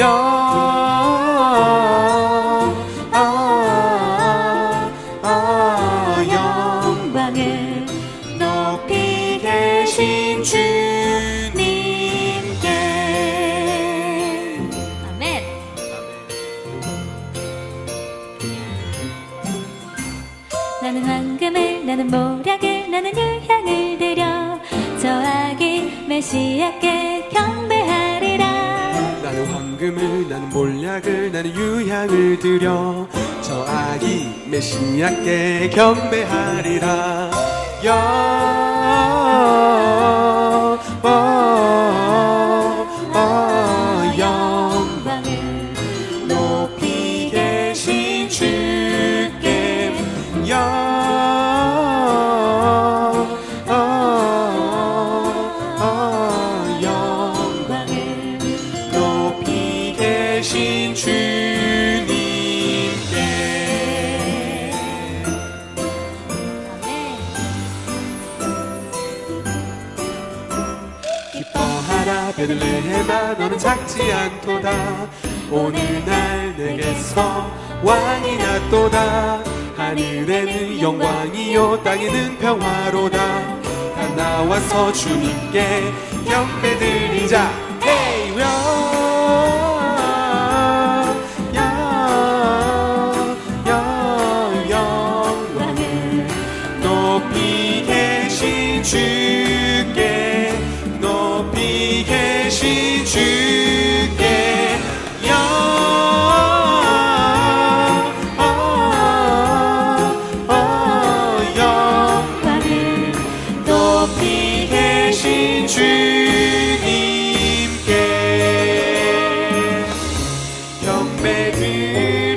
영 아, 아, 아멘. 나는 황금을 나는 모략을 나는 유향을 드려 저하기 메시아께 경배하리라 황금을 나는 몰약을 나는 유향을 드려. 저 아기 메시아께 경배하리라. 영 베들레헴아 너는 작지 않도다. 오늘날 내게서 왕이 났도다. 하늘에는 영광이요 땅에는 평화로다. 다 나와서 주님께 경배 드리자 주께 높이 계신 주께. 영광을 아, 아, 아, 높이 계신 주님께. 경배드